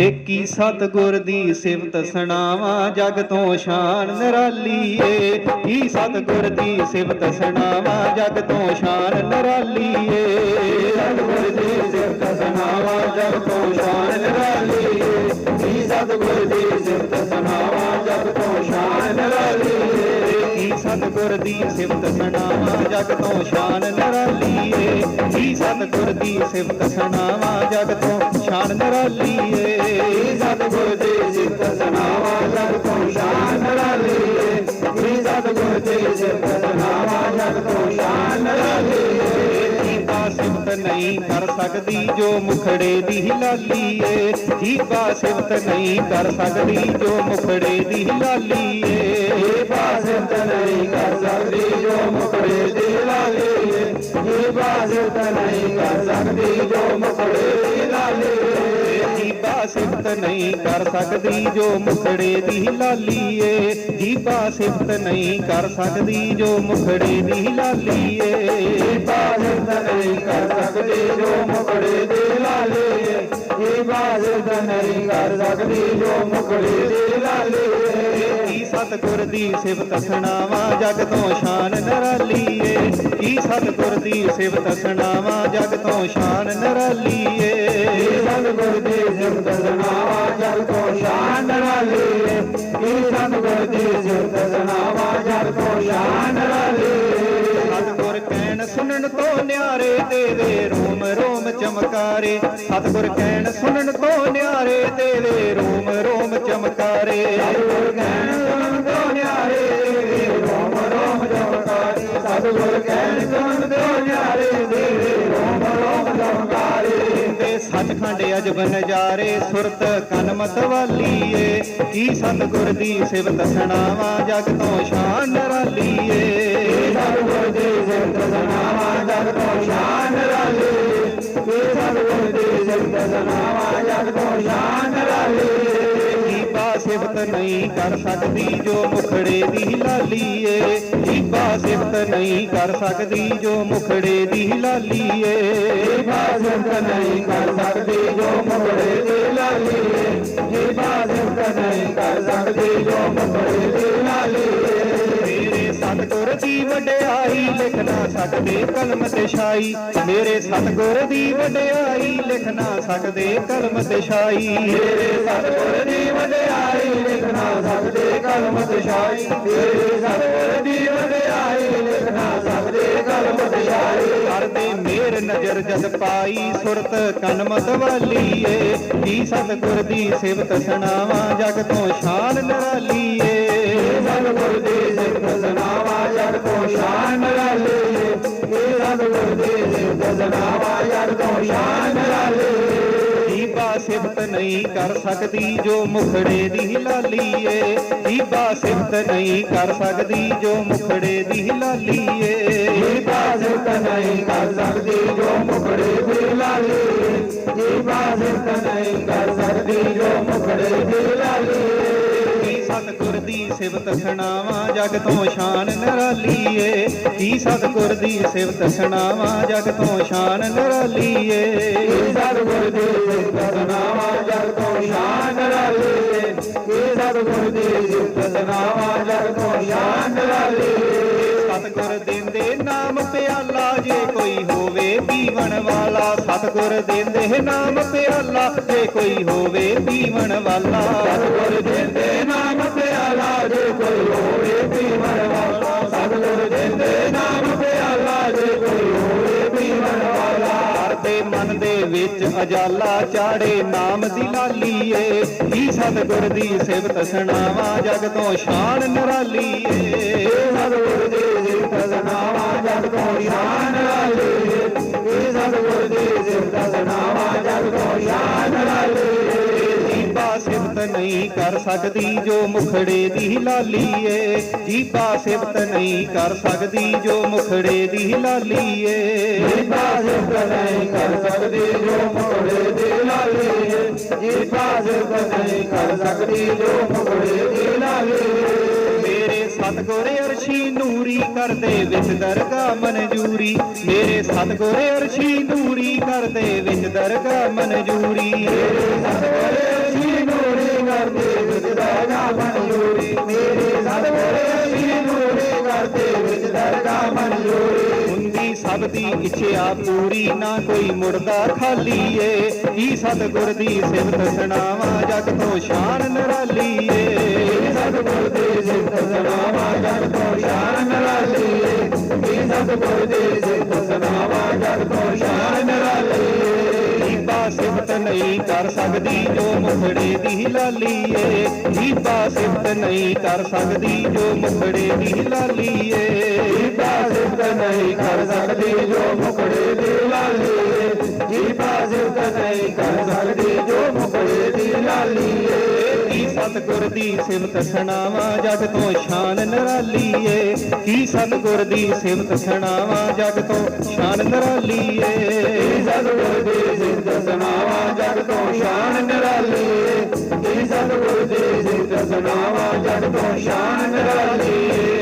ਏਕੀ ਸਤਗੁਰ ਦੀ ਸਿਫਤ ਸੁਣਾਵਾ, ਜਗ ਤੋਂ ਸ਼ਾਨ ਨਿਰਾਲੀ ਏ ਹੀ ਸਤਗੁਰ ਦੀ ਸਿਫਤ ਸੁਣਾਵਾ, ਜਗ ਤੋਂ ਸ਼ਾਨ ਨਿਰਾਲੀ ਸਤਗੁਰ ਦੀ ਸਿਫਤ ਸੁਣਾਵਾ ਜਗ ਤੋਂ ਸ਼ਾਨ ਨਰਾਲੀਏ ਏ। ਸਤਗੁਰ ਦੀ ਸਿਫਤ ਸੁਣਾਵਾ ਜਗ ਤੋਂ ਸ਼ਾਨ ਨਰਾਲੀਏ ਏ। ਸਤਗੁਰ ਦੀ ਸਿਫਤ ਸੁਣਾਵਾ ਜਗ ਤੋਂ ਸ਼ਾਨ ਨਿਰਾਲੀ ਏ। ਸਤਗੁਰ ਦੀ ਸਿਫਤ ਨਹੀਂ ਕਰ ਸਕਦੀ, ਜੋ ਮੁਖੜੇ ਦੀ ਲਾਲੀ ਏ। ਜੀਤਾ ਸਿਫਤ ਨਹੀਂ ਕਰ ਸਕਦੀ, ਜੋ ਮੁਖੜੇ ਦੀ ਲਾਲੀ ਏ। ਜੀਤਾ ਸਿਫਤ ਨਹੀਂ ਕਰ ਸਕਦੀ, ਜੋ ਮੁਖੜੇ ਦੀ ਲਾਲੀ ਏ। ਜੀਤਾ ਸਿਫਤ ਨਹੀਂ ਕਰ ਸਕਦੀ, ਜੋ ਮੁਖੜੇ ਦੀ ਲਾਲੀ ਏ। ਜੀਬਾ ਸਿਫਤ ਨਹੀਂ ਕਰ ਸਕਦੀ, ਜੋ ਮੁਖੜੇ ਦੀ ਲਾਲੀ ਏ। ਜੀਬਾ ਸਿਫਤ ਨਹੀਂ ਕਰ ਸਕਦੀ, ਜੋ ਮੁਖੜੇ ਦੀ ਲਾਲੀ ਏ। ਜੋ ਮੁਖੜੇ ਦੀ ਲਾਲੀ ਜੀਬਾ ਸਿਫਤ ਨਹੀਂ ਕਰ ਸਕਦੀ ਜੋ ਮੁਖੜੇ ਦੀ ਲਾਲੀ ਕੀ ਸਤਗੁਰ ਦੀ ਸਿਫਤ ਸੁਣਾਵਾ ਜਗ ਤੋਂ ਸ਼ਾਨ ਨਿਰਾਲੀ ਏ ਕੀ ਸਤਗੁਰ ਦੀ ਸਿਫਤ ਸੁਣਾਵਾ ਜਗ ਤੋਂ ਸ਼ਾਨ ਨਿਰਾਲੀ ਏ ਸਤਗੁਰ ਦੀ ਸਿਫਤ ਸੁਣਾਵਾ ਜਗ ਤੋਂ ਸ਼ਾਨ ਨਿਰਾਲੀ ਏ ਕੀ ਸਤਗੁਰ ਦੀ ਸਿਫਤ ਸੁਣਾਵਾ ਜਗ ਤੋਂ ਸ਼ਾਨ ਨਿਰਾਲੀ ਏ ਸਤਗੁਰ ਕਹਿਣ ਸੁਣਨ ਤੋਂ ਨਿਆਰੇ ਦੇਵੇ ਚਮਕਾਰੇ, ਸਤਿਗੁਰ ਕਹਿਣ, ਸੁਣਨ ਤੋਂ ਨਿਆਰੇ ਦੇਵੇ ਰੋਮ ਰੋਮ ਚਮਕਾਰੇ। ਸਤਗੁਰ ਕਹਿਣ, ਸੁਣਨ ਤੋਂ ਨਿਆਰੇ ਦੇਵੇ ਰੋਮ ਰੋਮ ਚਮਕਾਰੇ। ਸਤਗੁਰ ਕਹਿਣ, ਸੁਣਨ ਤੋਂ ਨਿਆਰੇ ਦੇਵੇ ਰੋਮ ਰੋਮ ਚਮਕਾਰੇ। ਤੇ ਸੱਚਖੰਡ ਅਜਬ ਨਜ਼ਾਰੇ ਸੁਰਤ ਕਨ ਮਤਵਾਲੀ ਕੀ ਸਤਿਗੁਰ ਦੀ ਸਿਫਤ ਸੁਣਾਵਾ ਜਗ ਤੋਂ ਸ਼ਾਨ ਨਿਰਾਲੀ ਨਹੀਂ ਕਰ ਸਕਦੀ, ਜੋ ਮੁਖੜੇ ਦੀ ਲਾਲੀ ਏ। ਜੀਬਾ ਸਿਫਤ ਨਹੀਂ ਕਰ ਸਕਦੀ, ਜੋ ਮੁਖੜੇ ਦੀ ਲਾਲੀ ਏ। ਜੀਬਾ ਸਿਫਤ ਨਹੀਂ ਕਰ ਸਕਦੀ, ਜੋ ਮੁਖੜੇ ਦੀ ਲਾਲੀ ਏ। ਜੀਬਾ ਸਿਫਤ ਨਹੀਂ ਕਰ ਸਕਦੀ, ਜੋ ਮੁਖੜੇ ਸਤਗੁਰ ਦੀ ਵਡਿਆਈ ਲਿਖ ਸਕਦੇ ਕਲਮ ਤੇ ਛਾਈ। ਮੇਰੇ ਸਤਗੁਰ ਦੀ ਵਡਿਆਈ ਲਿਖ ਨਾ ਸਕਦੇ ਕਲਮ ਤੇ ਛਾਈ। ਮੇਰੇ ਸਤਗੁਰ ਦੀ ਵਡਿਆਈ ਲਿਖ ਸਕਦੇ ਕਲਮ ਤੇ ਛਾਈ। ਮੇਰੇ ਸਤਗੁਰ ਦੀ ਵਡਿਆਈ ਲਿਖ ਸਕਦੇ ਕਲਮ ਤੇ ਛਾਈ। ਕਰਦੇ ਮੇਰ ਨਜ਼ਰ ਜਦ ਪਾਈ, ਸੁਰਤ ਕਨ ਮਤਵਾਲੀ ਏ ਕੀ ਸਤਗੁਰ ਦੀ ਸਿਫਤ ਸੁਣਾਵਾ, ਜਗ ਤੋਂ ਸ਼ਾਨ ਨਿਰਾਲੀ ਸਤਗੁਰ ਦੀ ਸਿਫਤ ਸੁਣਾਵਾ ਤੋਂ ਸ਼ਾਨ ਨਿਰਾਲੀ ਏ ਸਿਫਤ ਨਹੀਂ ਕਰ ਸਕਦੀ ਜੋ ਮੁਖੜੇ ਦੀ ਲਾਲੀ ਏ। ਜੀਬਾ ਸਿਫਤ ਨਹੀਂ ਕਰ ਸਕਦੀ ਜੋ ਮੁਖੜੇ ਦੀ ਲਾਲੀ ਏ। ਜੀਬਾ ਸਿਫਤ ਨਹੀਂ ਕਰ ਸਕਦੀ ਜੋ ਮੁਖੜੇ ਦੀ ਲਾਲੀ ਏ। ਸਿਫਤ ਨਹੀਂ ਕਰ ਸਕਦੀ ਜੋ ਮੁਖੜੇ ਦੀ ਲਾਲੀ ਸਤਿਗੁਰ ਦੀ ਸਿਫਤ ਸੁਣਾਵਾ ਜਗ ਤੋਂ ਸ਼ਾਨ ਨਿਰਾਲੀ ਏ ਕੀ ਦੀ ਸਿਫਤ ਸੁਣਾਵਾ ਜਗ ਤੋਂ ਸ਼ਾਨ ਨਰਾਲੀਏ। ਏ ਕੀ ਸਤਗੁਰ ਦੀ ਸਿਫਤ ਸੁਣਾਵਾ ਜਗ ਤੋਂ ਸ਼ਾਨ ਨਿਰਾਲੀ ਏ ਕੀ ਦੀ ਸਿਫਤ ਸੁਣਾਵਾ ਜਗ ਤੋਂ ਸ਼ਾਨ ਨਿਰਾਲੀ ਏ ਦਿੰਦੇ ਨਾਮ ਪਿਆਲਾ, ਜੇ ਕੋਈ ਹੋ ਪੀਵਣ ਵਾਲਾ, ਸਤਗੁਰ ਦਿੰਦੇ ਨਾਮ ਪਿਆਲਾ, ਜੇ ਕੋਈ ਹੋਵੇ ਪੀਵਣ ਵਾਲਾ। ਸਤਗੁਰ ਦਿੰਦੇ ਨਾਮ ਪਿਆਲਾ, ਜੇ ਕੋਈ ਹੋਵੇ ਪੀਵਣ ਵਾਲਾ। ਸਤਗੁਰ ਦਿੰਦੇ ਨਾਮ ਪਿਆਲਾ, ਜੇ ਕੋਈ ਹੋਵੇ ਪੀਵਣ ਵਾਲਾ। ਹਰ ਦੇ ਮਨ ਦੇ ਵਿੱਚ ਅਜਾਲਾ, ਚਾੜੇ ਨਾਮ ਦੀ ਲਾਲੀ ਹੀ ਸਤਗੁਰ ਦੀ ਸਿਫਤ ਸੁਣਾਵਾ, ਜਗ ਤੋਂ ਸ਼ਾਨ ਨਿਰਾਲੀ ਸਤਗੁਰ ਦੀ ਸਿਫਤ ਸੁਣਾਵਾ, ਜਗ ਤੋਂ ਸ਼ਾਨ ਨਹੀਂ ਕਰ ਸਕਦੀ ਜੋ ਮੁਖੜੇ ਦੀ ਲਾਲੀ ਏ ਜੀਬਾ ਸਿਫਤ ਨਹੀਂ ਕਰ ਸਕਦੀ ਜੋ ਮੁਖੜੇ ਦੀ ਲਾਲੀ ਏ ਜੀਬਾ ਸਿਫਤ ਨਹੀਂ ਕਰ ਸਕਦੀ ਜੋ ਮੁਖੜੇ ਦੀ ਲਾਲੀ ਏ ਜੀਬਾ ਸਿਫਤ ਨਹੀਂ ਕਰ ਸਕਦੀ ਜੋ ਮੁਖੜੇ ਦੀ ਲਾਲੀ ਏ ਮੇਰੇ ਸਤਗੁਰ ਅਰਸ਼ੀ ਨੂਰੀ ਕਰਦੇ ਵਿੱਚ ਦਰਗਾ ਮਨਜੂਰੀ ਮੇਰੇ ਸਤਗੁਰ ਅਰਸ਼ੀ ਕਰਦੇ ਵਿੱਚ ਦਰਗਾ ਮਨਜ਼ੂਰੀ ਮੇਰੇ ਸਭ ਮੇਰੇ ਸ਼ੀਰ ਨੂਰੇ ਕਰਦੇ ਵਿੱਚ ਦਰਗਾ ਮਨਜ਼ੂਰੀ ਹੁੰਦੀ ਸਭ ਦੀ ਇੱਛਾ ਪੂਰੀ, ਨਾ ਕੋਈ ਮੁਰਦਾ ਖਾਲੀ ਏ। ਕੀ ਸਤਗੁਰ ਦੀ ਸਿਫਤ ਸੁਣਾਵਾ, ਜਗ ਤੋਂ ਸ਼ਾਨ ਨਰਾਲੀ ਏ। ਸਤਗੁਰ ਦੀ ਸਿਫਤ ਸੁਣਾਵਾ, ਜਗ ਤੋਂ ਸ਼ਾਨ ਨਰਾਲੀ ਏ। ਕੀ ਸਤਗੁਰ ਦੀ ਸਿਫਤ ਸੁਣਾਵਾ, ਜਗ ਤੋਂ ਸ਼ਾਨ ਨਰਾਲੀ ਨਹੀਂ ਕਰ ਸਕਦੀ, ਜੋ ਮੁਖੜੇ ਦੀ ਲਾਲੀ ਏ ਦੀਪਾ ਸਿਫਤ ਨਹੀਂ ਕਰ ਸਕਦੀ, ਜੋ ਮੁਖੜੇ ਦੀ ਲਾਲੀ ਏ ਦੀਪਾ ਸਿਫਤ ਨਹੀਂ ਕਰ ਸਕਦੀ, ਜੋ ਮੁਖੜੇ ਦੀ ਲਾਲੀਏ। ਏ ਦੀਪਾ ਸਿਫਤ ਨਹੀਂ ਕਰ ਸਕਦੀ ਸਤਿਗੁਰ ਦੀ ਸਿਫਤ ਸੁਣਾਵਾਂ ਜਗ ਤੋਂ ਸ਼ਾਨ ਨਿਰਾਲੀ ਕੀ ਸਤਿਗੁਰ ਦੀ ਸਿਮਤ ਸੁਣਾਵਾਂ ਜਗ ਤੋਂ ਸ਼ਾਨ ਨਰਾਲੀਏ? ਏ ਦੀ ਸਿਫਤ ਸੁਣਾਵਾਂ ਜਗ ਤੋਂ ਸ਼ਾਨ ਨਿਰਾਲੀ ਕੀ ਸਤਿਗੁਰ ਦੀ ਸਿਫਤ ਸੁਣਾਵਾਂ ਜਗ ਤੋਂ ਸ਼ਾਨ ਨਿਰਾਲੀ